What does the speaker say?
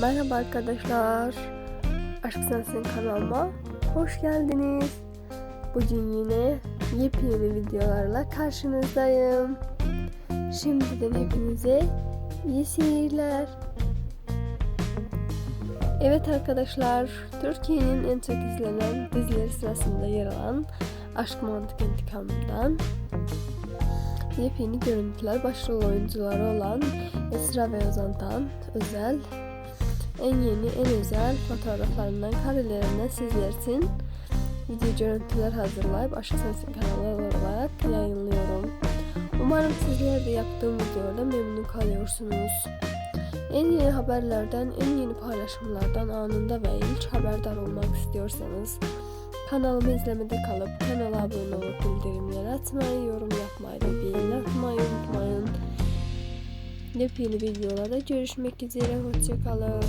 Merhaba arkadaşlar. Aşk Sensin kanalıma hoş geldiniz. Bugün yine yepyeni videolarla karşınızdayım. Şimdiden hepinize iyi seyirler. Evet arkadaşlar, Türkiye'nin en çok izlenen dizileri sırasında yer alan Aşk Mantık İntikamı'ndan yepyeni görüntüler başrol oyuncuları olan Esra ve Ozan'dan özel en yeni en özel fotoğraflarından karelerinden sizler için video görüntüler hazırlayıp Aşk Sensin kanalı olarak yayınlıyorum. Umarım sizler de yaptığım videoda memnun kalıyorsunuz. En yeni haberlerden, en yeni paylaşımlardan anında ve ilk haberdar olmak istiyorsanız kanalımı izlemede kalıp kanala abone olup bildirimleri açmayı, yorum yapmayı ve beğeni atmayı unutmayın. Yepyeni videolarda görüşmek üzere. Hoşçakalın.